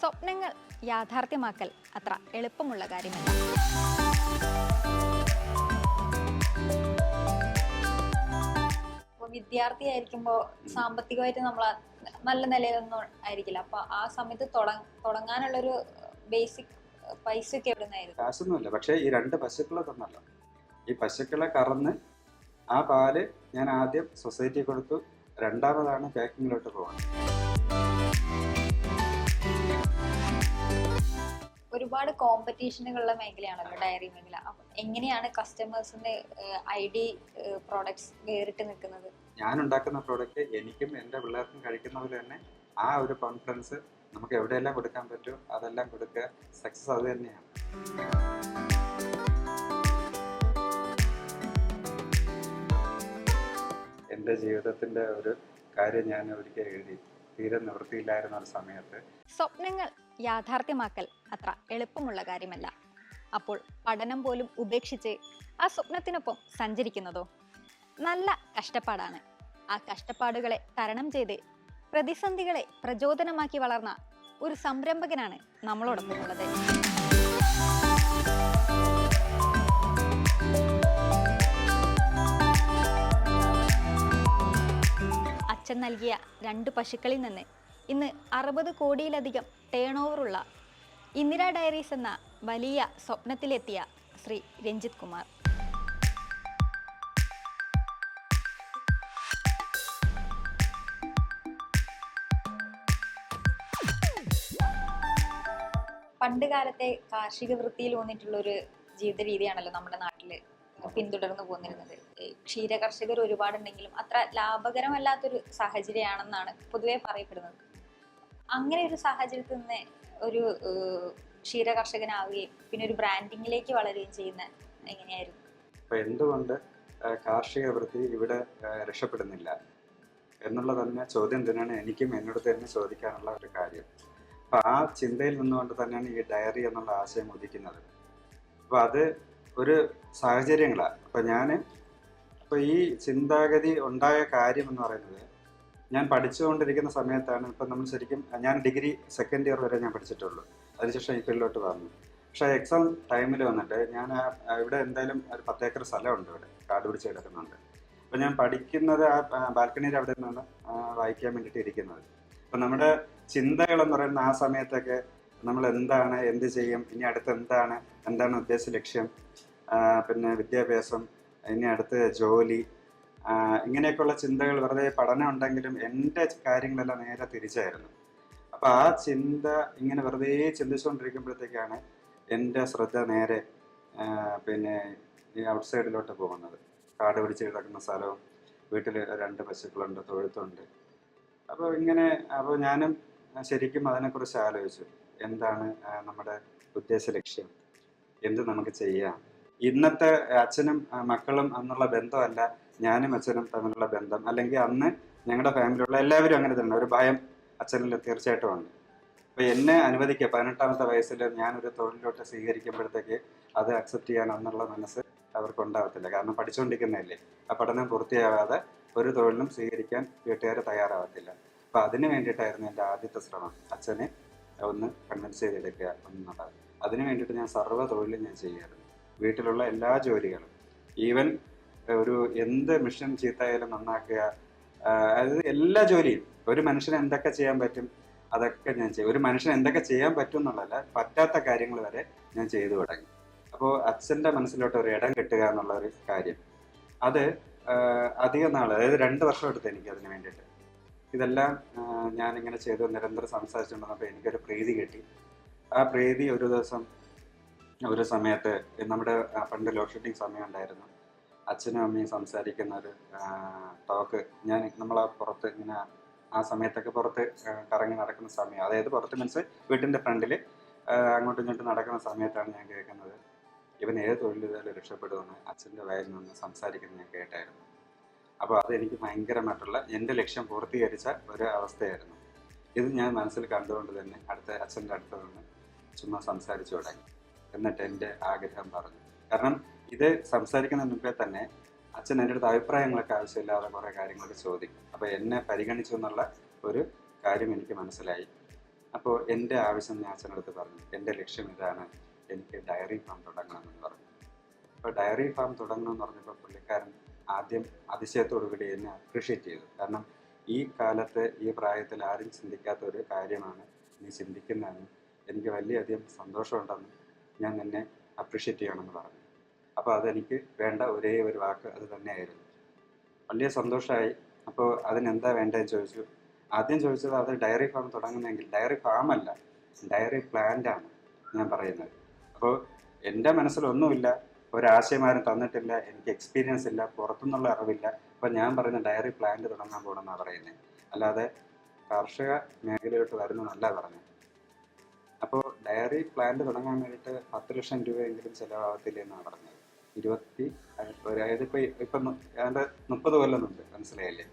സ്വപ്നങ്ങൾ യാഥാർത്ഥ്യമാക്കൽ. അത്ര എളുപ്പമുള്ള കാര്യമല്ല. വിദ്യാർത്ഥി വിദ്യാർത്ഥിയായിരിക്കുമ്പോൾ സാമ്പത്തികമായിട്ട് നമ്മൾ നല്ല നിലയിലൊന്നും ആയിരിക്കില്ല. അപ്പൊ ആ സമയത്ത് തുടങ്ങ തുടങ്ങാനുള്ളൊരു ബേസിക് പൈസ ഒക്കെ കാശൊന്നുമില്ല. പക്ഷേ ഈ രണ്ട് പശുക്കളെ തന്നല്ലോ ഈ പശുക്കളെ കറന്ന് ആ പാൽ ഞാൻ ആദ്യം സൊസൈറ്റി കൊടുത്തു. രണ്ടാമതാണ് പാക്കിങ്ങിലോട്ട് പോകുന്നത് ഒരുപാട് കോമ്പറ്റീഷനുകളുള്ള മേഖലയാണല്ലോ ഡയറി മേഖല. അപ്പൊ എങ്ങനെയാണ് കസ്റ്റമേഴ്സിന്റെ ഐ ഡി പ്രോഡക്ട്സ് വേറിട്ട് നിൽക്കുന്നത്? ഞാൻ ഉണ്ടാക്കുന്ന പ്രോഡക്റ്റ് എനിക്കും എന്റെ പിള്ളേർക്കും കഴിക്കുന്ന പോലെ തന്നെ ആ ഒരു കോൺഫിഡൻസ് നമുക്ക് എവിടെയെല്ലാം കൊടുക്കാൻ പറ്റുമോ അതെല്ലാം കൊടുക്കുക. സക്സസ് അത് തന്നെയാണ്. എന്റെ ജീവിതത്തിന്റെ ഒരു കാര്യം ഞാൻ ഒരിക്കൽ എഴുതി. തീരെ നിവൃത്തിയില്ലായിരുന്ന ഒരു സമയത്ത് സ്വപ്നങ്ങൾ യാഥാർത്ഥ്യമാക്കൽ അത്ര എളുപ്പമുള്ള കാര്യമല്ല. അപ്പോൾ പഠനം പോലും ഉപേക്ഷിച്ച് ആ സ്വപ്നത്തിനൊപ്പം സഞ്ചരിക്കുന്നതോ? നല്ല കഷ്ടപ്പാടാണ്. ആ കഷ്ടപ്പാടുകളെ തരണം ചെയ്ത് പ്രതിസന്ധികളെ പ്രചോദനമാക്കി വളർന്ന ഒരു സംരംഭകനാണ് നമ്മളോടൊപ്പം ഉള്ളത്. അച്ഛൻ നൽകിയ രണ്ട് പശുക്കളിൽ നിന്ന് ഇന്ന് അറുപത് കോടിയിലധികം ടേൺ ഓവറുള്ള ഇന്ദിര ഡയറീസ് എന്ന വലിയ സ്വപ്നത്തിലെത്തിയ ശ്രീ രഞ്ജിത് കുമാർ. പണ്ട് കാലത്തെ കാർഷിക വൃത്തിയിൽ വന്നിട്ടുള്ള ഒരു ജീവിത രീതിയാണല്ലോ നമ്മുടെ നാട്ടിൽ പിന്തുടർന്നു പോന്നിരുന്നത്. ക്ഷീര കർഷകർ ഒരുപാടുണ്ടെങ്കിലും അത്ര ലാഭകരമല്ലാത്തൊരു സാഹചര്യമാണെന്നാണ് പൊതുവെ പറയപ്പെടുന്നത്. അങ്ങനെ ഒരു സാഹചര്യത്തിൽ നിന്ന് ഒരു ക്ഷീര കർഷകനാവുകയും പിന്നെ ഒരു ബ്രാൻഡിങ്ങിലേക്ക് വളരുകയും ചെയ്യുന്ന എങ്ങനെയായിരുന്നു? അപ്പൊ എന്തുകൊണ്ട് കാർഷിക വൃത്തി ഇവിടെ രക്ഷപ്പെടുന്നില്ല? എന്നുള്ള തന്നെ ചോദ്യം തന്നെയാണ് എനിക്കും എന്നോട് തന്നെ ചോദിക്കാനുള്ള ഒരു കാര്യം. അപ്പൊ ആ ചിന്തയിൽ നിന്നുകൊണ്ട് തന്നെയാണ് ഈ ഡയറി എന്നുള്ള ആശയം ഉദിക്കുന്നത്. അപ്പൊ അത് ഒരു സാഹചര്യങ്ങളാണ് അപ്പൊ ഞാൻ ഇപ്പൊ ഈ ചിന്താഗതി ഉണ്ടായ കാര്യം എന്ന് പറയുന്നത് ഞാൻ പഠിച്ചുകൊണ്ടിരിക്കുന്ന സമയത്താണ് ഇപ്പം നമ്മൾ ശരിക്കും ഞാൻ ഡിഗ്രി സെക്കൻഡ് ഇയർ വരെ ഞാൻ പഠിച്ചിട്ടുള്ളൂ. അതിനുശേഷം ഈ ഫീൽഡിലോട്ട് വന്നു. പക്ഷേ എക്സാം ടൈമിൽ വന്നിട്ട് ഞാൻ ഇവിടെ എന്തായാലും ഒരു പത്തേക്കർ സ്ഥലമുണ്ട് ഇവിടെ കാട് പിടിച്ച് കിടക്കുന്നുണ്ട്. അപ്പം ഞാൻ പഠിക്കുന്നത് ആ ബാൽക്കണിയിൽ അവിടെ നിന്നാണ് വായിക്കാൻ വേണ്ടിയിട്ട് ഇരിക്കുന്നത്. അപ്പം നമ്മുടെ ചിന്തകൾ എന്ന് പറയുന്ന ആ സമയത്തൊക്കെ നമ്മൾ എന്താണ് എന്ത് ചെയ്യും ഇനി അടുത്ത് എന്താണ് എന്താണ് ഉദ്ദേശ ലക്ഷ്യം പിന്നെ വിദ്യാഭ്യാസം ഇനി അടുത്ത് ജോലി ഇങ്ങനെയൊക്കെയുള്ള ചിന്തകൾ വെറുതെ പഠനം ഉണ്ടെങ്കിലും എന്റെ കാര്യങ്ങളെല്ലാം നേരെ തിരിച്ചായിരുന്നു. അപ്പോൾ ആ ചിന്ത ഇങ്ങനെ വെറുതെ ചിന്തിച്ചുകൊണ്ടിരിക്കുമ്പോഴത്തേക്കാണ് എന്റെ ശ്രദ്ധ നേരെ പിന്നെ ഈ ഔട്ട്സൈഡിലോട്ട് പോകുന്നത്. കാട് പിടിച്ച് കിടക്കുന്ന സ്ഥലവും വീട്ടിൽ രണ്ട് പശുക്കളുണ്ട് തൊഴുത്തുണ്ട്. അപ്പോൾ ഇങ്ങനെ അപ്പോൾ ഞാനും ശരിക്കും അതിനെക്കുറിച്ച് ആലോചിച്ചു. എന്താണ് നമ്മുടെ ഉദ്ദേശ ലക്ഷ്യം? എന്ത് നമുക്ക് ചെയ്യാം? ഇന്നത്തെ അച്ഛനും മക്കളും എന്നുള്ള ബന്ധമല്ല ഞാനും അച്ഛനും തമ്മിലുള്ള ബന്ധം അല്ലെങ്കിൽ അന്ന് ഞങ്ങളുടെ ഫാമിലിയുള്ള എല്ലാവരും അങ്ങനെ തന്നെ ഒരു ഭയം അച്ഛനിൽ തീർച്ചയായിട്ടും ഉണ്ട്. അപ്പൊ എന്നെ അനുവദിക്കുക പതിനെട്ടാമത്തെ വയസ്സിൽ ഞാനൊരു തൊഴിലിലോട്ട് സ്വീകരിക്കുമ്പോഴത്തേക്ക് അത് അക്സെപ്റ്റ് ചെയ്യാൻ എന്നുള്ള മനസ്സ് അവർക്ക് ഉണ്ടാവത്തില്ല കാരണം പഠിച്ചുകൊണ്ടിരിക്കുന്നതല്ലേ ആ പഠനം പൂർത്തിയാവാതെ ഒരു തൊഴിലും സ്വീകരിക്കാൻ വീട്ടുകാർ തയ്യാറാവത്തില്ല. അപ്പൊ അതിന് വേണ്ടിയിട്ടായിരുന്നു എന്റെ ആദ്യത്തെ ശ്രമം അച്ഛനെ ഒന്ന് കൺവിൻസ് ചെയ്തെടുക്കുക എന്നുള്ളത്. അതിന് വേണ്ടിയിട്ട് ഞാൻ സർവ തൊഴിലും ഞാൻ ചെയ്യാറുണ്ട്. വീട്ടിലുള്ള എല്ലാ ജോലികളും ഈവൻ ഒരു എന്ത് മിഷൻ ചീത്തയായാലും നന്നാക്കുക. അതായത് എല്ലാ ജോലിയും. ഒരു മനുഷ്യന് എന്തൊക്കെ ചെയ്യാൻ പറ്റും അതൊക്കെ ഞാൻ ചെയ്യും. ഒരു മനുഷ്യന് എന്തൊക്കെ ചെയ്യാൻ പറ്റും എന്നുള്ളതല്ല പറ്റാത്ത കാര്യങ്ങൾ വരെ ഞാൻ ചെയ്തു തുടങ്ങി. അപ്പോൾ അച്ഛന്റെ മനസ്സിലോട്ട് ഒരു ഇടം കിട്ടുക എന്നുള്ള ഒരു കാര്യം. അത് അധിക നാൾ അതായത് രണ്ട് വർഷം എടുത്തു എനിക്ക് അതിന് വേണ്ടിയിട്ട്. ഇതെല്ലാം ഞാനിങ്ങനെ ചെയ്തു നിരന്തരം സംസാരിച്ചുകൊണ്ടിരുന്നപ്പോൾ എനിക്കൊരു പ്രീതി കിട്ടി. ആ പ്രീതി ഒരു ദിവസം ഒരു സമയത്ത് നമ്മുടെ പണ്ട് ലോഡ് ഷെഡിങ് സമയം ഉണ്ടായിരുന്നു. അച്ഛനും അമ്മയും സംസാരിക്കുന്ന ഒരു ടോക്ക് ഞാൻ നമ്മളെ പുറത്ത് ഇങ്ങനെ ആ സമയത്തൊക്കെ പുറത്ത് കറങ്ങി നടക്കുന്ന സമയം അതായത് പുറത്ത് മീൻസ് വീട്ടിന്റെ ഫ്രണ്ടിൽ അങ്ങോട്ടും ഇങ്ങോട്ടും നടക്കുന്ന സമയത്താണ് ഞാൻ കേൾക്കുന്നത്. ഇവൻ ഏത് തൊഴിൽ ചെയ്താലും രക്ഷപ്പെടുമെന്ന് അച്ഛന്റെ വയൽ നിന്ന് സംസാരിക്കുന്നത് ഞാൻ കേട്ടായിരുന്നു. അപ്പോൾ അതെനിക്ക് ഭയങ്കരമായിട്ടുള്ള എന്റെ ലക്ഷ്യം പൂർത്തീകരിച്ച ഒരു അവസ്ഥയായിരുന്നു. ഇത് ഞാൻ മനസ്സിൽ കണ്ടുകൊണ്ട് തന്നെ അടുത്ത അച്ഛന്റെ അടുത്ത് നിന്ന് ചുമ്മാ സംസാരിച്ചു തുടങ്ങി. എന്നിട്ട് എന്റെ ആഗ്രഹം പറഞ്ഞു. കാരണം ഇത് സംസാരിക്കുന്നതിന് മുമ്പേ തന്നെ അച്ഛൻ എന്റെ അടുത്ത് അഭിപ്രായങ്ങളൊക്കെ ആവശ്യമില്ലാതെ കുറേ കാര്യങ്ങളൊക്കെ ചോദിക്കും. അപ്പോൾ എന്നെ പരിഗണിച്ചു എന്നുള്ള ഒരു കാര്യം എനിക്ക് മനസ്സിലായി. അപ്പോൾ എന്റെ ആവശ്യം ഞാൻ അച്ഛനടുത്ത് പറഞ്ഞു. എന്റെ ലക്ഷ്യം ഇതാണ്. എനിക്ക് ഡയറി ഫാം തുടങ്ങണമെന്ന് പറഞ്ഞു. അപ്പോൾ ഡയറി ഫാം തുടങ്ങണമെന്ന് പറഞ്ഞപ്പോൾ പുള്ളിക്കാരൻ ആദ്യം അതിശയത്തോടു കൂടി എന്നെ അപ്രീഷിയേറ്റ് ചെയ്തു. കാരണം ഈ കാലത്ത് ഈ പ്രായത്തിൽ ആരും ചിന്തിക്കാത്ത ഒരു കാര്യമാണ് നീ ചിന്തിക്കുന്നതെന്ന് എനിക്ക് വലിയധികം സന്തോഷമുണ്ടെന്ന് ഞാൻ നിന്നെ അപ്രീഷിയേറ്റ് ചെയ്യണമെന്ന് പറഞ്ഞു. അപ്പോൾ അതെനിക്ക് വേണ്ട ഒരേ ഒരു വാക്ക് അത് തന്നെയായിരുന്നു. വലിയ സന്തോഷമായി അപ്പോൾ അതിനെന്താ വേണ്ടതെന്ന് ചോദിച്ചു. ആദ്യം ചോദിച്ചത് അത് ഡയറി ഫാം തുടങ്ങുന്നെങ്കിൽ ഡയറി ഫാം അല്ല ഡയറി പ്ലാന്റ് ആണ് ഞാൻ പറയുന്നത്. അപ്പോൾ എന്റെ മനസ്സിലൊന്നുമില്ല ഒരാശയം ആരും തന്നിട്ടില്ല എനിക്ക് എക്സ്പീരിയൻസ് ഇല്ല പുറത്തുനിന്നുള്ള അറിവില്ല. അപ്പോൾ ഞാൻ പറയുന്ന ഡയറി പ്ലാന്റ് തുടങ്ങാൻ പോകണമെന്നാണ് പറയുന്നത് അല്ലാതെ കാർഷിക മേഖലയോട്ട് വരുന്നതല്ല പറഞ്ഞത്. അപ്പോൾ ഡയറി പ്ലാന്റ് തുടങ്ങാൻ വേണ്ടിയിട്ട് പത്ത് ലക്ഷം രൂപയെങ്കിലും ചിലവാകത്തില്ല എന്നാണ് പറഞ്ഞത്. ഇരുപത്തി അതായത് ഇപ്പൊ ഇപ്പം ഏതാണ്ട് മുപ്പത് കൊല്ലം മുമ്പ് മനസ്സിലായില്ലേ?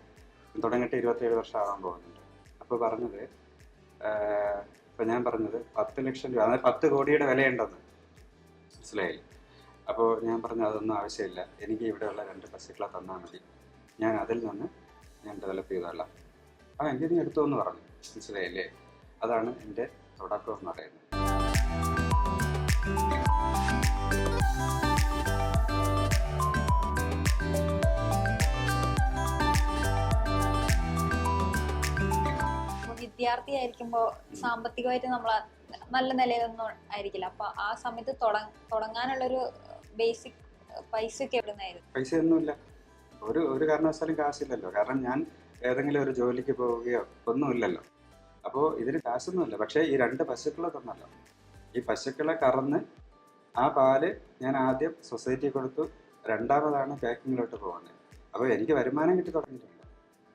തുടങ്ങിയിട്ട് ഇരുപത്തേഴ് വർഷം ആവാൻ പോകുന്നുണ്ട്. അപ്പോൾ പറഞ്ഞത് ഇപ്പം ഞാൻ പറഞ്ഞത് പത്ത് ലക്ഷം രൂപ അതായത് പത്ത് കോടിയുടെ വിലയുണ്ടെന്ന്. മനസ്സിലായില്ലേ? അപ്പോൾ ഞാൻ പറഞ്ഞു അതൊന്നും ആവശ്യമില്ല. എനിക്ക് ഇവിടെയുള്ള രണ്ട് പശുക്കളെ തന്നാൽ മതി. ഞാൻ അതിൽ നിന്ന് ഞാൻ ഡെവലപ്പ് ചെയ്തോളാം. ആ എനിക്ക് നീ എടുത്തു എന്ന് പറഞ്ഞു. മനസ്സിലായില്ലേ? അതാണ് എന്റെ തുടക്കം എന്ന് പറയുന്നത്. അപ്പൊ വിദ്യാർത്ഥിയായിരിക്കുമ്പോൾ സാമ്പത്തികമായിട്ട് നമ്മൾ നല്ല നിലയിലൊന്നും ആയിരിക്കില്ല. അപ്പൊ ആ സമയത്ത് തുടങ്ങാനുള്ള തുടങ്ങാനുള്ളൊരു ബേസിക് പൈസ ഒക്കെ എവിടുന്നായിരുന്നു? പൈസ ഒന്നുമില്ല ഒരു ഒരു കാരണവശാലും കാശില്ലല്ലോ. കാരണം ഞാൻ ഏതെങ്കിലും ഒരു ജോലിക്ക് പോവുകയോ ഒന്നുമില്ലല്ലോ. അപ്പോൾ ഇതിന് കാശൊന്നുമില്ല. പക്ഷേ ഈ രണ്ട് പശുക്കളെ തന്നല്ലോ ഈ പശുക്കളെ കറന്ന് ആ പാൽ ഞാൻ ആദ്യം സൊസൈറ്റി കൊടുത്തു. രണ്ടാമതാണ് പാക്കിങ്ങിലോട്ട് പോകുന്നത്. അപ്പോൾ എനിക്ക് വരുമാനം കിട്ടി തുടങ്ങിയിട്ടുണ്ട്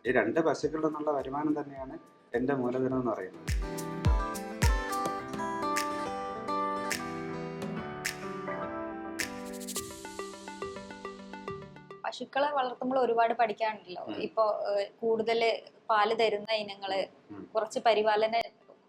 ഈ രണ്ട് പശുക്കളിൽ നിന്നുള്ള വരുമാനം തന്നെയാണ് എന്റെ മൂലധനം എന്ന് പറയുന്നത്. പശുക്കളെ വളർത്തുമ്പോൾ ഒരുപാട് പഠിക്കാനുണ്ടല്ലോ. ഇപ്പോ കൂടുതൽ പാൽ തരുന്ന ഇനങ്ങൾ കുറച്ച് പരിപാലന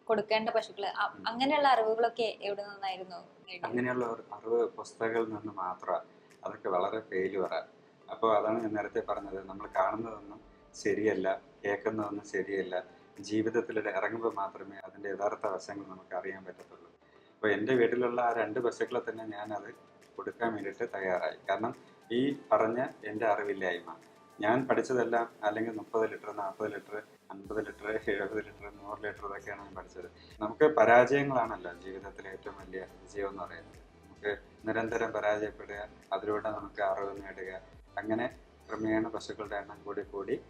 കൊടുക്കേണ്ട പശുക്കൾ അങ്ങനെയുള്ള അറിവുകളൊക്കെ എവിടെ നിന്നായിരുന്നു അങ്ങനെയുള്ള അറിവ് പുസ്തകങ്ങളിൽ നിന്ന് മാത്രമാണ് അതൊക്കെ വളരെ ഫെയിലുവറാണ് അപ്പോൾ അതാണ് ഞാൻ നേരത്തെ പറഞ്ഞത്. നമ്മൾ കാണുന്നതൊന്നും ശരിയല്ല കേൾക്കുന്നതൊന്നും ശരിയല്ല. ജീവിതത്തിൽ ഇറങ്ങുമ്പോൾ മാത്രമേ അതിന്റെ യഥാർത്ഥ വശങ്ങൾ നമുക്ക് അറിയാൻ പറ്റത്തുള്ളൂ. അപ്പോൾ എന്റെ വീട്ടിലുള്ള ആ രണ്ട് പശുക്കളെ തന്നെ ഞാനത് കൊടുക്കാൻ വേണ്ടിയിട്ട് തയ്യാറായി. കാരണം ഈ പറഞ്ഞ എന്റെ അറിവില്ലായ്മ ഞാൻ പഠിച്ചതെല്ലാം അല്ലെങ്കിൽ മുപ്പത് ലിറ്റർ നാൽപ്പത് ലിറ്റർ അൻപത് ലിറ്റർ എഴുപത് ലിറ്റർ നൂറ് ലിറ്റർ ഇതൊക്കെയാണ് ഞാൻ പഠിച്ചത്. നമുക്ക് പരാജയങ്ങളാണല്ലോ ജീവിതത്തിലെ ഏറ്റവും വലിയ വിജയം എന്ന് പറയുന്നത്. നമുക്ക് നിരന്തരം പരാജയപ്പെടുക അതിലൂടെ നമുക്ക് അറിവ് നേടുക. അങ്ങനെ ക്രമേണ പശുക്കളുടെ എണ്ണം കൂടി കൂടി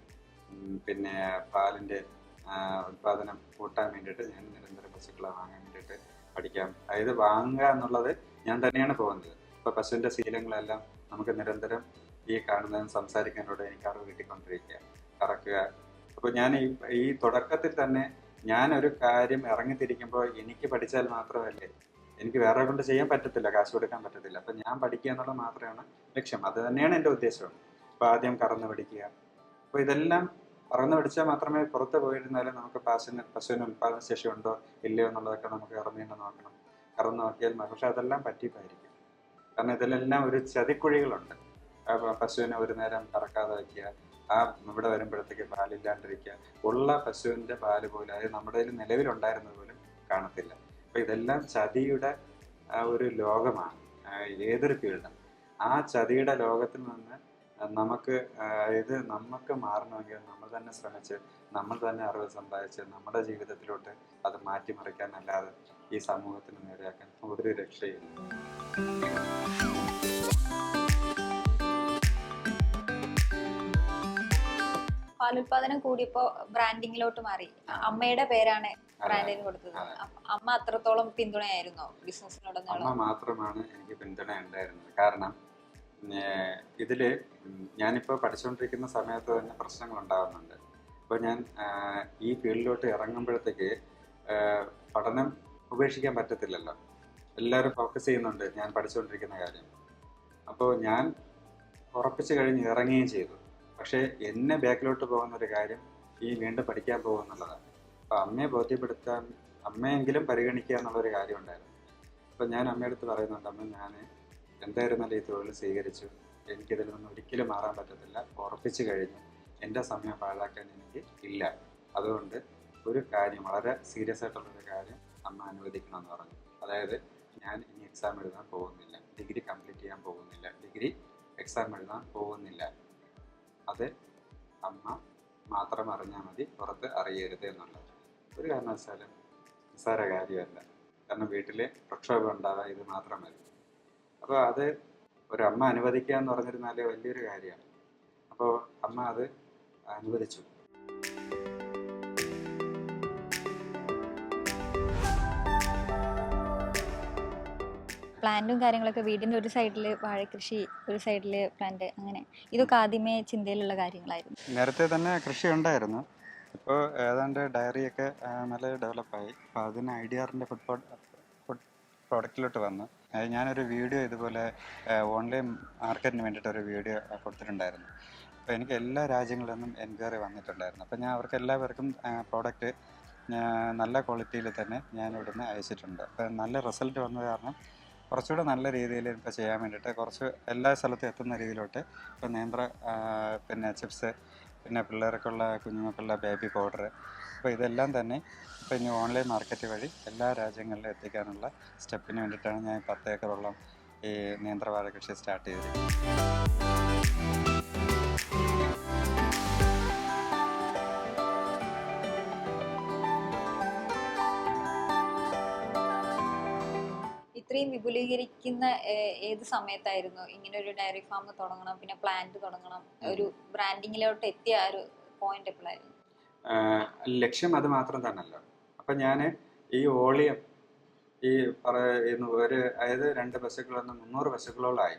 പിന്നെ പാലിന്റെ ഉൽപാദനം കൂട്ടാൻ വേണ്ടിയിട്ട് ഞാൻ നിരന്തരം പശുക്കളെ വാങ്ങാൻ വേണ്ടിയിട്ട് പഠിക്കാം. അതായത് വാങ്ങുക എന്നുള്ളത് ഞാൻ തന്നെയാണ് പോകുന്നത്. ഇപ്പോൾ പശുവിന്റെ ശീലങ്ങളെല്ലാം നമുക്ക് നിരന്തരം ഈ കാണുന്നതും സംസാരിക്കാനോട് എനിക്ക് അറിവ് കിട്ടിക്കൊണ്ടിരിക്കുക. കറക്കുക. അപ്പോൾ ഞാൻ ഈ ഈ തുടക്കത്തിൽ തന്നെ ഞാൻ ഒരു കാര്യം ഇറങ്ങിത്തിരിക്കുമ്പോൾ എനിക്ക് പഠിച്ചാൽ മാത്രമല്ലേ എനിക്ക് വേറെ കൊണ്ട് ചെയ്യാൻ പറ്റത്തില്ല കാശ് കൊടുക്കാൻ പറ്റത്തില്ല. അപ്പം ഞാൻ പഠിക്കുക എന്നുള്ളത് മാത്രമാണ് ലക്ഷ്യം. അത് തന്നെയാണ് എന്റെ ഉദ്ദേശം. അപ്പോൾ ആദ്യം കറന്ന് പഠിക്കുക. അപ്പോൾ ഇതെല്ലാം കറന്ന് പഠിച്ചാൽ മാത്രമേ പുറത്ത് പോയിരുന്നാലും നമുക്ക് പശുവിന് പശുവിന് ഉൽപ്പാദന ശേഷി ഉണ്ടോ ഇല്ലയോ എന്നുള്ളതൊക്കെ നമുക്ക് ഇറങ്ങിയിട്ട് നോക്കണം. കറന്ന് നോക്കിയാൽ പക്ഷെ അതെല്ലാം പറ്റിപ്പായിരിക്കും കാരണം ഇതിലെല്ലാം ഒരു ചതിക്കുഴികളുണ്ട്. പശുവിനെ ഒരു നേരം കറക്കാതെ വയ്ക്കുക ആ ഇവിടെ വരുമ്പോഴത്തേക്ക് പാലില്ലാണ്ടിരിക്കുക. ഉള്ള പശുവിന്റെ പാൽ പോലും അതായത് നമ്മുടെ കയ്യിൽ നിലവിലുണ്ടായിരുന്നത് പോലും കാണത്തില്ല. അപ്പം ഇതെല്ലാം ചതിയുടെ ഒരു ലോകമാണ്. ഏതൊരു ഫീൽഡും ആ ചതിയുടെ ലോകത്തിൽ നിന്ന് നമുക്ക് ഇത് നമുക്ക് മാറണമെങ്കിൽ നമ്മൾ തന്നെ ശ്രമിച്ച് നമ്മൾ തന്നെ അറിവ് സമ്പാദിച്ച് നമ്മുടെ ജീവിതത്തിലോട്ട് അത് മാറ്റിമറിക്കാനല്ലാതെ ഈ സമൂഹത്തിന് നേരെയാക്കാൻ ഒരു രക്ഷയില്ല. പാലുൽപാദനം കൂടിയപ്പോ ബ്രാൻഡിങ്ങിലോട്ട് മാറി. അമ്മയുടെ പേരാണ്. ബ്രാൻഡിന് കൊടുത്തത്. അമ്മ അത്രത്തോളം പിന്തുണയായിരുന്നോ ബിസിനസ്സിനോട്? അമ്മ മാത്രമാണ് എനിക്ക് പിന്തുണ ഉണ്ടായിരുന്നത് കാരണം ഉം ഞാനിപ്പോൾ പഠിച്ചുകൊണ്ടിരിക്കുന്ന സമയത്ത് തന്നെ പ്രശ്നങ്ങൾ ഉണ്ടാകുന്നുണ്ട് അപ്പോൾ ഞാൻ ഈ ഫീൽഡിലോട്ട് ഇറങ്ങുമ്പോഴത്തേക്ക് പഠനം ഉപേക്ഷിക്കാൻ പറ്റത്തില്ലല്ലോ. എല്ലാവരും ഫോക്കസ് ചെയ്യുന്നുണ്ട് ഞാൻ പഠിച്ചുകൊണ്ടിരിക്കുന്ന കാര്യം. അപ്പോൾ ഞാൻ ഉറപ്പിച്ചു കഴിഞ്ഞ് ഇറങ്ങുകയും ചെയ്തു. പക്ഷേ എന്നെ ബാക്കിലോട്ട് പോകുന്ന ഒരു കാര്യം ഈ വീണ്ടും പഠിക്കാൻ പോകുന്നുള്ളതാണ് അപ്പോൾ അമ്മയെ ബോധ്യപ്പെടുത്താൻ അമ്മയെങ്കിലും പരിഗണിക്കുക എന്നുള്ളൊരു കാര്യം ഉണ്ടായിരുന്നു. അപ്പോൾ ഞാൻ അമ്മയടുത്ത് പറയുന്നുണ്ട് അമ്മ ഞാൻ എന്തായിരുന്നാലും ഈ തൊഴിൽ സ്വീകരിച്ചു? എനിക്കിതിൽ നിന്ന് ഒരിക്കലും മാറാൻ പറ്റത്തില്ല. ഉറപ്പിച്ചു കഴിഞ്ഞു. എന്റെ സമയം പാഴാക്കാൻ എനിക്ക് ഇല്ല. അതുകൊണ്ട് ഒരു കാര്യം വളരെ സീരിയസ് ആയിട്ടുള്ളൊരു കാര്യം അമ്മ അനുവദിക്കണമെന്ന് പറഞ്ഞു. അതായത് ഞാൻ ഇനി എക്സാം എഴുതാൻ പോകുന്നില്ല. ഡിഗ്രി കംപ്ലീറ്റ് ചെയ്യാൻ പോകുന്നില്ല. ഡിഗ്രി എക്സാം എഴുതാൻ പോകുന്നില്ല. അത് അമ്മ മാത്രം അറിഞ്ഞാൽ മതി പുറത്ത് അറിയരുത് എന്നുള്ളത്. ഒരു കാരണവശാലും നിസ്സാര കാര്യമല്ല. കാരണം വീട്ടിലെ പ്രക്ഷോഭം ഉണ്ടാവുക ഇത് മാത്രം മതി. അപ്പോൾ അത് ഒരു അമ്മ അനുവദിക്കുക എന്ന് പറഞ്ഞിരുന്നാലേ വലിയൊരു കാര്യമാണ്. അപ്പോൾ അമ്മ അത് അനുവദിച്ചു. പ്ലാന്റും കാര്യങ്ങളൊക്കെ വീടിന്റെ ഒരു സൈഡിൽ വാഴക്കൃഷി ഒരു സൈഡിൽ പ്ലാന്റ് അങ്ങനെ ഇതൊക്കെ ആദ്യമേ ചിന്തയിലുള്ള കാര്യങ്ങളായിരുന്നു. നേരത്തെ തന്നെ കൃഷി ഉണ്ടായിരുന്നു. ഇപ്പോൾ ഏതാണ്ട് ഡയറിയൊക്കെ ഒക്കെ നല്ല ഡെവലപ്പായി അപ്പോൾ അതിന് ഐ ഡി ആറിന്റെ ഫുഡ് ഫുഡ് പ്രോഡക്റ്റിലോട്ട് വന്നു. ഞാനൊരു വീഡിയോ ഇതുപോലെ ഓൺലൈൻ മാർക്കറ്റിന് വേണ്ടിയിട്ട് ഒരു വീഡിയോ കൊടുത്തിട്ടുണ്ടായിരുന്നു. അപ്പോൾ എനിക്ക് എല്ലാ രാജ്യങ്ങളിൽ നിന്നും എൻക്വയറി വന്നിട്ടുണ്ടായിരുന്നു. അപ്പോൾ ഞാൻ അവർക്ക് എല്ലാവർക്കും പ്രോഡക്റ്റ് നല്ല ക്വാളിറ്റിയിൽ തന്നെ ഞാൻ ഇവിടുന്ന് അയച്ചിട്ടുണ്ട്. അപ്പോൾ നല്ല റിസൾട്ട് വന്നത് കാരണം കുറച്ചുകൂടെ നല്ല രീതിയിൽ ഇപ്പോൾ ചെയ്യാൻ വേണ്ടിയിട്ട് കുറച്ച് എല്ലാ സ്ഥലത്തും എത്തുന്ന രീതിയിലോട്ട് ഇപ്പോൾ നേന്ത്ര പിന്നെ ചിപ്സ് പിന്നെ പിള്ളേർക്കുള്ള കുഞ്ഞുങ്ങൾക്കുള്ള ബേബി പൗഡർ അപ്പോൾ ഇതെല്ലാം തന്നെ ഇപ്പോൾ ഇനി ഓൺലൈൻ മാർക്കറ്റ് വഴി എല്ലാ രാജ്യങ്ങളിലും എത്തിക്കാനുള്ള സ്റ്റെപ്പിന് വേണ്ടിയിട്ടാണ് ഞാൻ പത്ത് ഏക്കറോളം ഈ നിയന്ത്രവാഴ കൃഷി സ്റ്റാർട്ട് ചെയ്തത് ഇത്രയും വിപുലീകരിക്കുന്ന ഏത് സമയത്തായിരുന്നു ഇങ്ങനെ ഒരു ഡയറി ഫാം തുടങ്ങണം പിന്നെ പ്ലാന്റ് തുടങ്ങണം ഒരു ബ്രാൻഡിങ്ങിലോട്ട് എത്തിയ ആ ഒരു പോയിന്റ് എപ്പോഴായിരുന്നു? ലക്ഷ്യം അത് മാത്രം തന്നെയല്ല. അപ്പം ഞാൻ ഈ വോളിയം ഈ പറയുന്ന ഒരു അതായത് രണ്ട് പശുക്കളൊന്ന് മുന്നൂറ് ബസ്സുകളോളായി.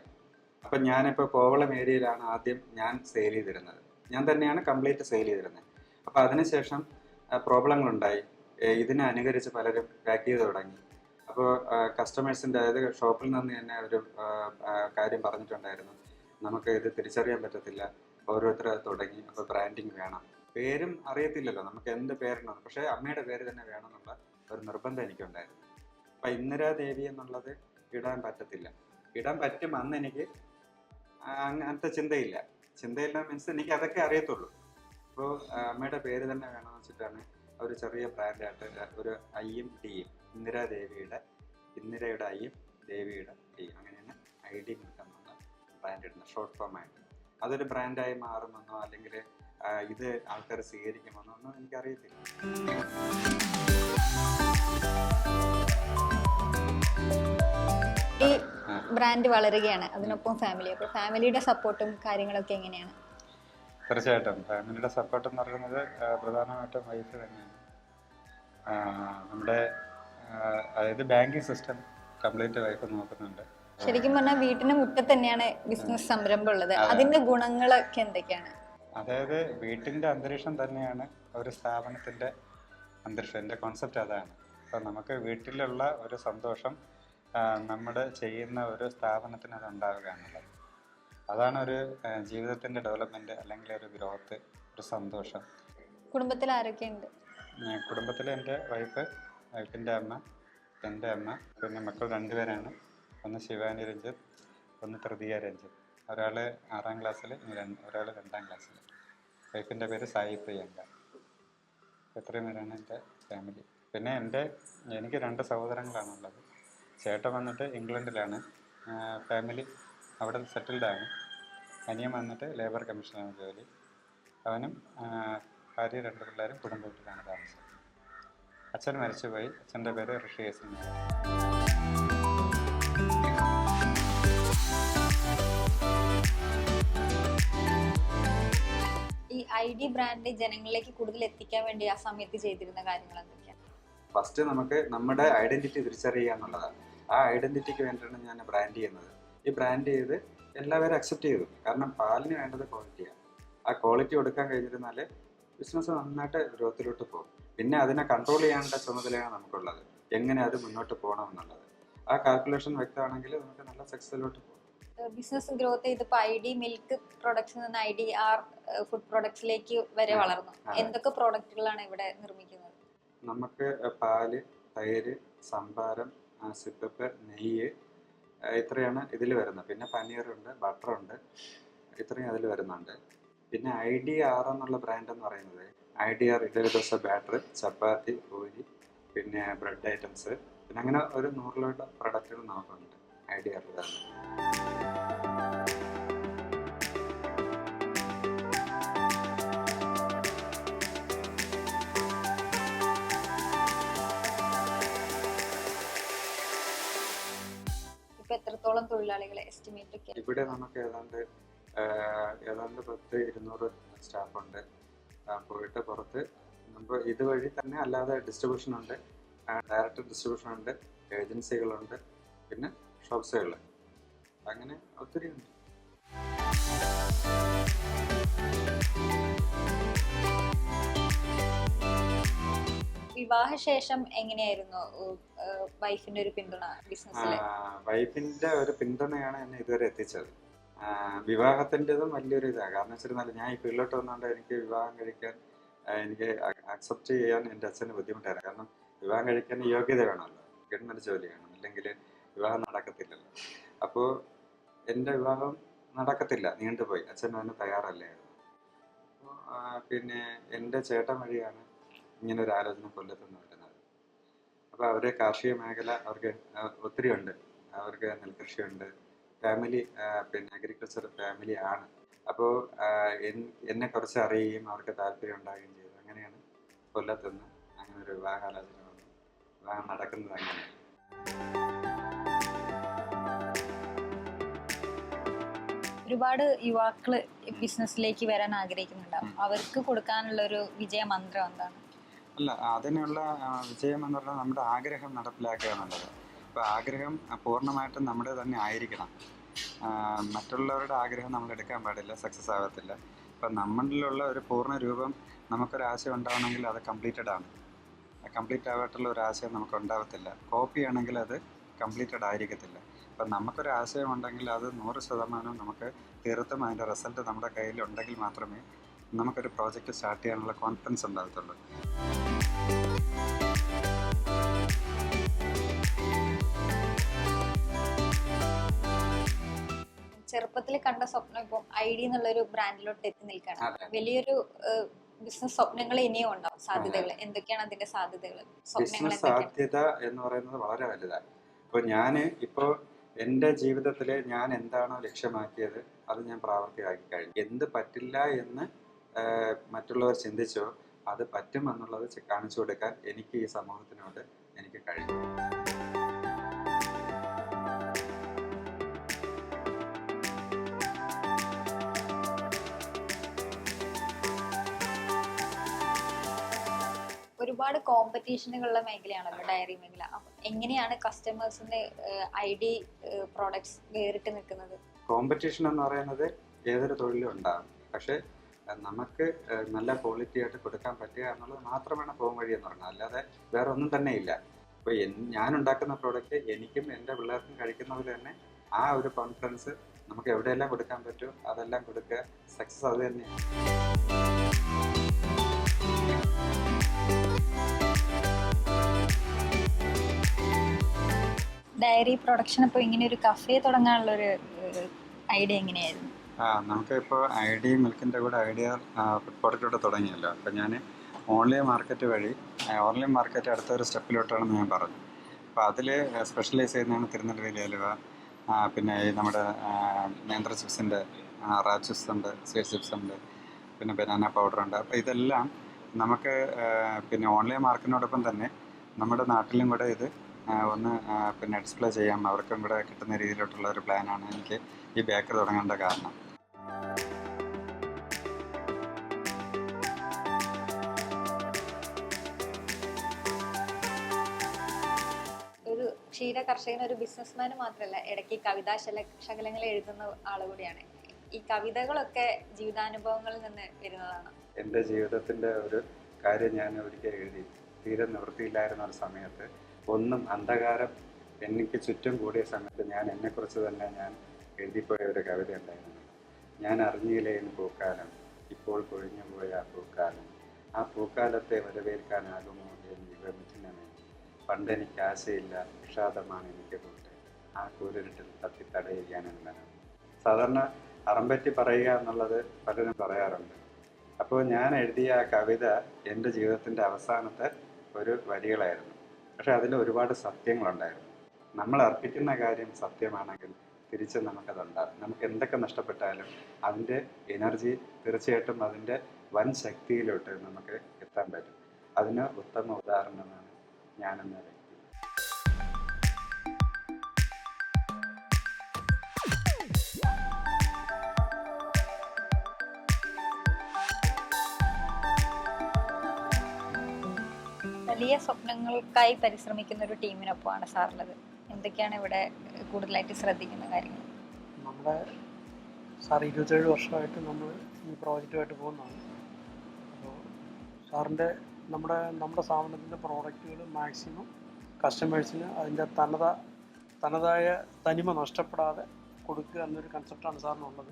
അപ്പം ഞാനിപ്പോൾ കോവളം ഏരിയയിലാണ് ആദ്യം ഞാൻ സെയിൽ ചെയ്തിരുന്നത്. ഞാൻ തന്നെയാണ് കംപ്ലീറ്റ് സെയിൽ ചെയ്തിരുന്നത്. അപ്പോൾ അതിനുശേഷം പ്രോബ്ലങ്ങളുണ്ടായി. ഇതിനെ അനുകരിച്ച് പലരും പാക്ക് ചെയ്ത് തുടങ്ങി. അപ്പോൾ കസ്റ്റമേഴ്സിന്റെ അതായത് ഷോപ്പിൽ നിന്ന് തന്നെ ഒരു കാര്യം പറഞ്ഞിട്ടുണ്ടായിരുന്നു. നമുക്ക് ഇത് തിരിച്ചറിയാൻ പറ്റത്തില്ല. ഓരോരുത്തർ തുടങ്ങി. അപ്പോൾ ബ്രാൻഡിങ് വേണം. പേരും അറിയത്തില്ലല്ലോ നമുക്ക് എന്ത് പേരിടണം പക്ഷേ അമ്മയുടെ പേര് തന്നെ വേണമെന്നുള്ള ഒരു നിർബന്ധം എനിക്കുണ്ടായിരുന്നു. അപ്പം ഇന്ദിരാദേവി എന്നുള്ളത് ഇടാൻ പറ്റത്തില്ല. ഇടാൻ പറ്റും അന്ന് എനിക്ക് അങ്ങനത്തെ ചിന്തയില്ല. ചിന്തയില്ല മീൻസ് എനിക്ക് അതൊക്കെ അറിയത്തുള്ളൂ. അപ്പോൾ അമ്മയുടെ പേര് തന്നെ വേണമെന്ന് വെച്ചിട്ടാണ് ഒരു ചെറിയ ബ്രാൻഡായിട്ട് ഒരു ഐയും ഡിയും ഇന്ദിരാദേവിയുടെ ഇന്ദിരയുടെ ഐയും ദേവിയുടെ ഡിയും അങ്ങനെയാണ് ഐ ഡി എന്നുള്ള ബ്രാൻഡ് ഇടുന്നത് ഷോർട്ട് ഫോം ആയിട്ട്. അതൊരു ബ്രാൻഡായി മാറുമെന്നോ അല്ലെങ്കിൽ ഇത് ആൾക്കാർ സ്വീകരിക്കുമെന്നൊന്നും എനിക്കറിയത്തില്ല. ഈ ബ്രാൻഡ് വളരുകയാണ് അതിനൊപ്പം ഫാമിലി അപ്പോൾ ഫാമിലിയുടെ സപ്പോർട്ടും കാര്യങ്ങളൊക്കെ എങ്ങനെയാണ്? തീർച്ചയായിട്ടും. ഫാമിലിയുടെ സപ്പോർട്ട് എന്ന് പറയുന്നത് പ്രധാനമായിട്ടും വൈഫ് തന്നെയാണ്. നമ്മുടെ അതായത് ബാങ്കിങ് സിസ്റ്റം കംപ്ലീറ്റ് വൈഫ് നോക്കുന്നുണ്ട്. ശരിക്കും പറഞ്ഞാൽ വീട്ടിന് മുറ്റത്ത് തന്നെയാണ് ബിസിനസ് സംരംഭം ഉള്ളത്. അതെ. അതിന്റെ ഗുണങ്ങളൊക്കെ എന്തൊക്കെയാണ്? അതായത് വീട്ടിന്റെ അന്തരീക്ഷം തന്നെയാണ് ഒരു സ്ഥാപനത്തിന്റെ അന്തരീക്ഷം. എന്റെ കോൺസെപ്റ്റ് അതാണ്. അപ്പോൾ നമുക്ക് വീട്ടിലുള്ള ഒരു സന്തോഷം നമ്മൾ നമ്മുടെ ചെയ്യുന്ന ഒരു സ്ഥാപനത്തിന് അത് ഉണ്ടാവുക എന്നുള്ളത്. അതാണ് ഒരു ജീവിതത്തിന്റെ ഡെവലപ്മെന്റ് അല്ലെങ്കിൽ ഒരു ഗ്രോത്ത് ഒരു സന്തോഷം. കുടുംബത്തിൽ ആരൊക്കെയുണ്ട് കുടുംബത്തിൽ എന്റെ വൈഫ് വൈഫിന്റെ അമ്മ എന്റെ അമ്മ പിന്നെ മക്കൾ രണ്ടുപേരാണ്. ഒന്ന് ശിവാനി രഞ്ജിത്ത് ഒന്ന് തൃതീയ രഞ്ജിത്ത്. ഒരാൾ ആറാം ക്ലാസ്സിൽ ഒരാൾ രണ്ടാം ക്ലാസ്സിൽ വൈഫിന്റെ പേര് സായി പ്രിയങ്ക. ഇത്രയും പേരാണ് എന്റെ ഫാമിലി പിന്നെ എന്റെ എനിക്ക് രണ്ട് സഹോദരങ്ങളാണ് ഉള്ളത് ചേട്ടൻ വന്നിട്ട് ഇംഗ്ലണ്ടിലാണ്. ഫാമിലി അവിടെ സെറ്റിൽഡാണ് അനിയൻ വന്നിട്ട് ലേബർ കമ്മീഷനാണ് ജോലി. അവനും ഭാര്യ രണ്ട് പിള്ളേരും കുടുംബത്തിലാണ് താമസം. അച്ഛൻ മരിച്ചുപോയി. അച്ഛന്റെ പേര് ഋഷികേശ് ഐ ഡി ബ്രാൻഡ് ജനങ്ങളിലേക്ക് കൂടുതൽ എത്തിക്കാൻ വേണ്ടി ആ സമയത്ത് ചെയ്തിരുന്ന കാര്യങ്ങൾ എന്തൊക്കെയാണ്? ഫസ്റ്റ് നമുക്ക് നമ്മുടെ ഐഡന്റിറ്റി തിരിച്ചറിയുക എന്നുള്ളതാണ്. ആ ഐഡന്റിറ്റിക്ക് വേണ്ടിയാണ് ഞാൻ ബ്രാൻഡ് ചെയ്യുന്നത്. ഈ ബ്രാൻഡ് ചെയ്ത് എല്ലാവരും അക്സെപ്റ്റ് ചെയ്തു. കാരണം പാലിന് വേണ്ടത് ക്വാളിറ്റിയാണ് ആ ക്വാളിറ്റി കൊടുക്കാൻ കഴിഞ്ഞിരുന്നാൽ ബിസിനസ് നന്നായിട്ട് ഗ്രോത്തിലോട്ട് പോകും. പിന്നെ അതിനെ കൺട്രോൾ ചെയ്യാനുള്ള ചുമതലയാണ് നമുക്കുള്ളത്. എങ്ങനെ അത് മുന്നോട്ട് പോകണം എന്നുള്ളത്. ആ കാൽക്കുലേഷൻ വ്യക്തമാണെങ്കിൽ നമുക്ക് നല്ല സക്സസിലോട്ട് പോകും. ബിസിനസ് ഗ്രോത്ത് ചെയ്തപ്പോൾ ഐ ഡി മിൽക്ക് പ്രൊഡക്ട്സിൽ നിന്ന് ഐ ഡി ആർ ഫുഡ് പ്രൊഡക്ട്സിലേക്ക് വരെ വളർന്നു. എന്തൊക്കെ പ്രോഡക്റ്റുകളാണ് ഇവിടെ നിർമ്മിക്കുന്നത്? നമുക്ക് പാൽ തൈര് സംഭാരം സിപ്പ് സിപ്പപ്പ് നെയ്യ് ഇത്രയാണ് ഇതിൽ വരുന്നത്. പിന്നെ പനീറുണ്ട് ബട്ടറുണ്ട് ഇത്രയും അതിൽ വരുന്നുണ്ട്. പിന്നെ ഐ ഡി ആർ എന്നുള്ള ബ്രാൻഡ് എന്ന് പറയുന്നത് I D R idli dosa batter chapati puri പിന്നെ ബ്രെഡ് ഐറ്റംസ്. പിന്നെ അങ്ങനെ ഒരു നൂറിലോട്ട് പ്രൊഡക്റ്റുകൾ നമുക്കുണ്ട് ഐ ഡി ആറിൽ തന്നെ എത്രത്തോളം തൊഴിലാളികളെ എസ്റ്റിമേറ്റ് ഇവിടെ നമുക്ക് ഏതാണ്ട് ഏതാണ്ട് പത്ത് ഇരുന്നൂറ് സ്റ്റാഫുണ്ട് പോയിട്ട് പുറത്ത് നമുക്ക് ഇതുവഴി തന്നെ അല്ലാതെ ഡിസ്ട്രിബ്യൂഷൻ ഉണ്ട്. ഡയറക്റ്റ് ഡിസ്ട്രിബ്യൂഷൻ ഉണ്ട്. ഏജൻസികളുണ്ട്. പിന്നെ ഷോപ്സുകൾ അങ്ങനെ ഒത്തിരി ഉണ്ട്. വിവാഹശേഷം എങ്ങനെയായിരുന്നു? വൈഫിന്റെ ഒരു പിന്തുണ ബിസിനസ്സിൽ വൈഫിന്റെ ഒരു പിന്തുണയാണ് എന്നെ ഇതുവരെ എത്തിച്ചത്. വിവാഹത്തിന്റെതും വലിയൊരു ഇതാണ് കാരണം വെച്ചിരുന്നാൽ ഞാൻ ഈ ഫീൽഡിലോട്ട് വന്നുകൊണ്ട് എനിക്ക് വിവാഹം കഴിക്കാൻ എനിക്ക് അക്സെപ്റ്റ് ചെയ്യാൻ എന്റെ അച്ഛന് ബുദ്ധിമുട്ടായിരുന്നു കാരണം വിവാഹം കഴിക്കാൻ യോഗ്യത വേണമല്ലോ. ഗവൺമെന്റ് ജോലി വേണം. അല്ലെങ്കിൽ വിവാഹം നടക്കത്തില്ലല്ലോ. അപ്പോൾ എന്റെ വിവാഹം നടക്കത്തില്ല നീണ്ടുപോയി. അച്ഛൻ അതിന് തയ്യാറല്ലായിരുന്നു പിന്നെ എന്റെ ചേട്ടൻ വഴിയാണ് ഇങ്ങനെ ഒരു ആലോചന കൊല്ലത്തുനിന്ന് വരുന്നത്. അപ്പോൾ അവരെ കാർഷിക മേഖല അവർക്ക് ഒത്തിരി ഉണ്ട്. അവർക്ക് നെൽകൃഷിയുണ്ട്. ഫാമിലി പിന്നെ അഗ്രികൾച്ചർ ഫാമിലി ആണ്. അപ്പോൾ എന്നെ കുറച്ച് അറിയുകയും അവർക്ക് താല്പര്യം ഉണ്ടാകുകയും ചെയ്തു. അങ്ങനെയാണ് കൊല്ലത്തുനിന്ന് അങ്ങനെ ഒരു വിവാഹാലോചന വന്നു. വിവാഹം നടക്കുന്നത് അങ്ങനെയാണ്. ഒരുപാട് യുവാക്കൾ ബിസിനസ്സിലേക്ക് വരാൻ ആഗ്രഹിക്കുന്നുണ്ടാവും. അവർക്ക് കൊടുക്കാനുള്ള ഒരു വിജയ മന്ത്രം എന്താണ്? അല്ല അതിനുള്ള വിജയം എന്ന് പറഞ്ഞാൽ നമ്മുടെ ആഗ്രഹം നടപ്പിലാക്കുക എന്നുള്ളത് അപ്പോൾ ആഗ്രഹം പൂർണമായിട്ടും നമ്മുടെ തന്നെ ആയിരിക്കണം. മറ്റുള്ളവരുടെ ആഗ്രഹം നമ്മൾ എടുക്കാൻ പാടില്ല സക്സസ് ആകത്തില്ല അപ്പം നമ്മളിലുള്ള ഒരു പൂർണ രൂപം നമുക്കൊരാശയം ഉണ്ടാവണമെങ്കിൽ അത് കംപ്ലീറ്റഡ് ആണ്. കംപ്ലീറ്റ് ആവായിട്ടുള്ള ഒരു ആശയം നമുക്ക് ഉണ്ടാവത്തില്ല. കോപ്പി ആണെങ്കിൽ അത് കംപ്ലീറ്റഡ് ആയിരിക്കത്തില്ല. അപ്പം നമുക്കൊരു ആശയം ഉണ്ടെങ്കിൽ അത് നൂറ് ശതമാനം നമുക്ക് തീർത്തും അതിന്റെ റിസൾട്ട് നമ്മുടെ കയ്യിൽ ഉണ്ടെങ്കിൽ മാത്രമേ നമുക്കൊരു പ്രോജക്റ്റ് സ്റ്റാർട്ട് ചെയ്യാനുള്ള കോൺഫിഡൻസ് ഉണ്ടാകത്തുള്ളൂ. ചെറുപ്പത്തിൽ കണ്ട സ്വപ്നം ഇപ്പം ഐ ഡി എന്നുള്ളൊരു ബ്രാൻഡിലോട്ട് എത്തി നിൽക്കണം വലിയൊരു ബിസിനസ് സ്വപ്നങ്ങൾ ഇനിയും ഉണ്ടാവും സാധ്യതകൾ. എന്തൊക്കെയാണ് അതിന്റെ സാധ്യതകൾ? ബിസിനസ് സാധ്യത എന്ന് പറയുന്നത് വളരെ വലുതാണ്. ഇപ്പൊ ഞാൻ ഇപ്പോൾ എന്റെ ജീവിതത്തിൽ ഞാൻ എന്താണോ ലക്ഷ്യമാക്കിയത് അത് ഞാൻ പ്രാവർത്തികമാക്കി കഴിഞ്ഞു. എന്ത് പറ്റില്ല എന്ന് മറ്റുള്ളവർ ചിന്തിച്ചോ അത് പറ്റും എന്നുള്ളത് കാണിച്ചു കൊടുക്കാൻ എനിക്ക് ഈ സമൂഹത്തിനോട് എനിക്ക് കഴിഞ്ഞു. ഒരുപാട് കോമ്പറ്റീഷനുകളുള്ള മേഖലയാണല്ലോ ഡയറി മേഖല. എങ്ങനെയാണ് കസ്റ്റമേഴ്സിന്റെ ഐ ഡി പ്രോഡക്ട്സ് വേറിട്ട് നിൽക്കുന്നത്? കോമ്പറ്റീഷൻ എന്ന് പറയുന്നത് ഏതൊരു തൊഴിലും ഉണ്ടാകും. പക്ഷേ നമുക്ക് നല്ല ക്വാളിറ്റി ആയിട്ട് കൊടുക്കാൻ പറ്റുക എന്നുള്ളത് മാത്രമാണ് പോകും വഴി എന്ന് പറഞ്ഞത് അല്ലാതെ വേറെ ഒന്നും തന്നെ ഇല്ല. ഇപ്പോൾ ഞാൻ ഉണ്ടാക്കുന്ന പ്രോഡക്റ്റ് എനിക്കും എന്റെ പിള്ളേർക്കും കഴിക്കുന്ന പോലെ തന്നെ ആ ഒരു കോൺഫിഡൻസ് നമുക്ക് എവിടെയെല്ലാം കൊടുക്കാൻ പറ്റുമോ അതെല്ലാം കൊടുക്കുക. സക്സസ് അത് തന്നെയാണ്. ഡയറി പ്രൊഡക്ഷൻ ഇപ്പൊ ഇങ്ങനെ ഒരു കഫേ തുടങ്ങാനുള്ള ഒരു ഐഡിയ എങ്ങനെയായിരുന്നു? ആ നമുക്ക് ഇപ്പോൾ ഐഡിയ മിൽക്കിന്റെ കൂടെ ഐഡിയ ഫുഡ് പ്രോഡക്റ്റോടെ തുടങ്ങിയല്ലോ. അപ്പോൾ ഞാൻ ഓൺലൈൻ മാർക്കറ്റ് വഴി ഓൺലൈൻ മാർക്കറ്റ് അടുത്ത ഒരു സ്റ്റെപ്പിലോട്ടാണെന്ന് ഞാൻ പറഞ്ഞു. അപ്പോൾ അതിൽ സ്പെഷ്യലൈസ് ചെയ്യുന്നതാണ് തിരുനെല്ലി അലുവ. പിന്നെ ഈ നമ്മുടെ നേന്ത്ര ചിപ്സിന്റെ റാ ചിപ്സ് ഉണ്ട് സ്വീറ്റ് ചിപ്സ് ഉണ്ട് പിന്നെ ബനാന പൗഡർ ഉണ്ട് അപ്പോൾ ഇതെല്ലാം നമുക്ക് പിന്നെ ഓൺലൈൻ മാർക്കറ്റിനോടൊപ്പം തന്നെ നമ്മുടെ നാട്ടിലും കൂടെ ഇത് ഒന്ന് പിന്നെ ഡിസ്പ്ലേ ചെയ്യാം. അവർക്കും ഇവിടെ കിട്ടുന്ന രീതിയിലോട്ടുള്ള ഒരു പ്ലാനാണ് എനിക്ക് ഈ ബേക്കറി തുടങ്ങേണ്ട കാരണം. ഒരു ക്ഷീര കർഷകൻ ഒരു ബിസിനസ്മാൻ മാത്രമല്ല ഇടയ്ക്ക് കവിതാ ശല ശകലങ്ങൾ എഴുതുന്ന ആൾ കൂടിയാണ്. ഈ കവിതകളൊക്കെ ജീവിതാനുഭവങ്ങളിൽ നിന്ന് വരുന്നതാണ്. എന്റെ ജീവിതത്തിന്റെ ഒരു കാര്യം ഞാൻ ഒരിക്കൽ എഴുതി. തീരെ നിവൃത്തിയില്ലായിരുന്ന ഒരു സമയത്ത് ഒന്നും അന്ധകാരം എനിക്ക് ചുറ്റും കൂടിയ സമയത്ത് ഞാൻ എന്നെക്കുറിച്ച് തന്നെ ഞാൻ എഴുതിപ്പോയ ഒരു കവിത ഉണ്ടായിരുന്നു. ഞാൻ അറിഞ്ഞില്ലേന് പൂക്കാലം. ഇപ്പോൾ കൊഴിഞ്ഞു പോയ ആ പൂക്കാലം. ആ പൂക്കാലത്തെ വരവേൽക്കാനാകുമോ എന്ന് വിഭമിക്കുന്നമേ പണ്ട് എനിക്ക് ആശയില്ല വിഷാദമാണ് എനിക്ക് കൂട്ട് ആ കൂരിരുട്ടിൽ തത്തി തടയുകയാണെന്നാണ്. സാധാരണ അറമ്പറ്റി പറയുക എന്നുള്ളത് പലരും പറയാറുണ്ട്. അപ്പോൾ ഞാൻ എഴുതിയ ആ കവിത എന്റെ ജീവിതത്തിന്റെ അവസാനത്തെ ഒരു വരികളായിരുന്നു. പക്ഷെ അതിൽ ഒരുപാട് സത്യങ്ങളുണ്ടായിരുന്നു. നമ്മൾ അർപ്പിക്കുന്ന കാര്യം സത്യമാണെങ്കിൽ തിരിച്ച് നമുക്കതുണ്ടാകും. നമുക്ക് എന്തൊക്കെ നഷ്ടപ്പെട്ടാലും അതിന്റെ എനർജി തീർച്ചയായിട്ടും അതിന്റെ വൻ ശക്തിയിലോട്ട് നമുക്ക് എത്താൻ പറ്റും. അതിന് ഉത്തമ ഉദാഹരണമാണ് ഞാനെന്ന വ്യക്തി. വലിയ സ്വപ്നങ്ങൾക്കായി പരിശ്രമിക്കുന്ന ഒരു ടീമിനൊപ്പമാണ് സാറുള്ളത് എന്തൊക്കെയാണ് ഇവിടെ കൂടുതലായിട്ട് ശ്രദ്ധിക്കുന്ന കാര്യങ്ങൾ? നമ്മുടെ സാർ ഇരുപത്തേഴ് വർഷമായിട്ട് നമ്മൾ ഈ പ്രോജക്റ്റുമായിട്ട് പോകുന്നതാണ്. അപ്പോൾ സാറിന്റെ നമ്മുടെ നമ്മുടെ സ്ഥാപനത്തിന്റെ പ്രോഡക്റ്റുകൾ മാക്സിമം കസ്റ്റമേഴ്സിന് അതിന്റെ തനത തനതായ തനിമ നഷ്ടപ്പെടാതെ കൊടുക്കുക എന്നൊരു കൺസെപ്റ്റാണ് സാറിനുള്ളത്.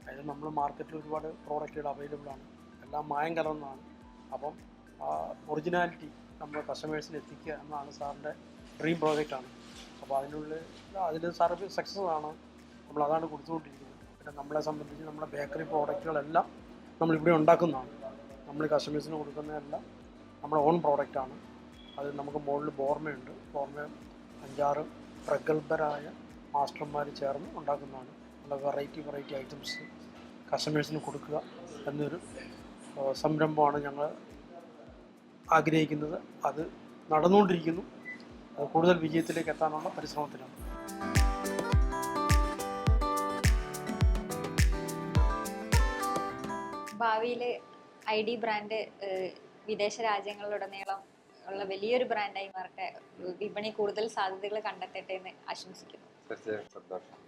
അതായത് നമ്മൾ മാർക്കറ്റിൽ ഒരുപാട് പ്രോഡക്റ്റുകൾ അവൈലബിൾ ആണ് എല്ലാം മായം കലർന്നതാണ്. അപ്പം ഒറിജിനാലിറ്റി നമ്മൾ കസ്റ്റമേഴ്സിന് എത്തിക്കുക എന്നാണ് സാറിന്റെ ഡ്രീം പ്രോജക്റ്റാണ് അപ്പോൾ അതിനുള്ളിൽ അതിൽ സാർ സക്സസ് ആണ്. നമ്മൾ അതാണ് കൊടുത്തുകൊണ്ടിരിക്കുന്നത്. പിന്നെ നമ്മളെ സംബന്ധിച്ച് നമ്മുടെ ബേക്കറി പ്രോഡക്റ്റുകളെല്ലാം നമ്മളിവിടെ ഉണ്ടാക്കുന്നതാണ്. നമ്മൾ കസ്റ്റമേഴ്സിന് കൊടുക്കുന്നതെല്ലാം നമ്മുടെ ഓൺ പ്രോഡക്റ്റാണ് അത് നമുക്ക് മുകളിൽ ബോർമയുണ്ട്. ബോർമ അഞ്ചാറ് പ്രഗത്ഭരായ മാസ്റ്റർമാർ ചേർന്ന് ഉണ്ടാക്കുന്നതാണ്. നല്ല വെറൈറ്റി വെറൈറ്റി ഐറ്റംസ് കസ്റ്റമേഴ്സിന് കൊടുക്കുക എന്നൊരു സംരംഭമാണ് ഞങ്ങൾ ആഗ്രഹിക്കുന്നത്. അത് നടന്നുകൊണ്ടിരിക്കുന്നു. അത് കൂടുതൽ വിജയത്തിലേക്ക് എത്താനുള്ള പരിശ്രമത്തിലാണ്. ഭാവിയിൽ ഐ ഡി ബ്രാൻഡ് വിദേശ രാജ്യങ്ങളിലുടനീളം ഉള്ള വലിയൊരു ബ്രാൻഡായി മാറട്ടെ. വിപണി കൂടുതൽ സാധ്യതകൾ കണ്ടെത്തട്ടെ എന്ന് ആശംസിക്കുന്നു. തീർച്ചയായും സന്തോഷം.